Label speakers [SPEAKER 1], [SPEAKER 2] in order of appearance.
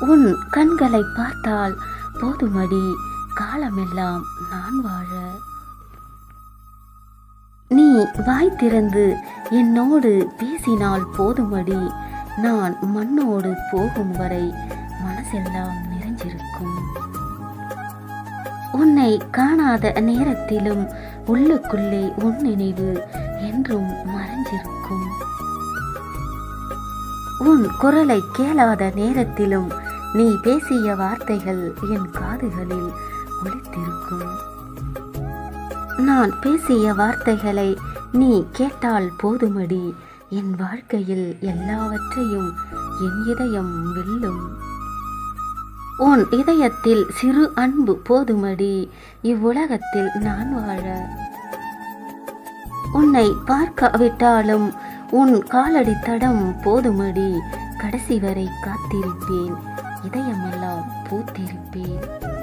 [SPEAKER 1] உன் கண்களை பார்த்தால் போதுமடி. காலமெல்லாம் நான் வாழ. நீ வாய் திறந்து என்னோடு பேசினால் போதுமடி. நான் மண்ணோடு போகும் வரை மனசெல்லாம் நிறைஞ்சிருக்கும். உன்னை காணாத நேரத்திலும் உள்ளுக்குள்ளே உன் நினைவு என்றும் மறைஞ்சிருக்கும். உன் குரலை கேளாத நேரத்திலும் நீ பேசிய வார்த்தைகள் என் காதுகளில் ஒலித்திருக்கும். நான் பேசிய வார்த்தைகளை நீ கேட்டால் போதுமடி. என் வாழ்க்கையில் எல்லாவற்றையும் என் இதயம் வெல்லும். உன் இதயத்தில் சிறு அன்பு போதுமடி. இவ்வுலகத்தில் நான் வாழ. உன்னை பார்க்காவிட்டாலும் உன் காலடி தடம் போதுமடி. கடைசி வரை காத்திருப்பேன். இதயமெல்லாம் பூத்திருப்பேன்.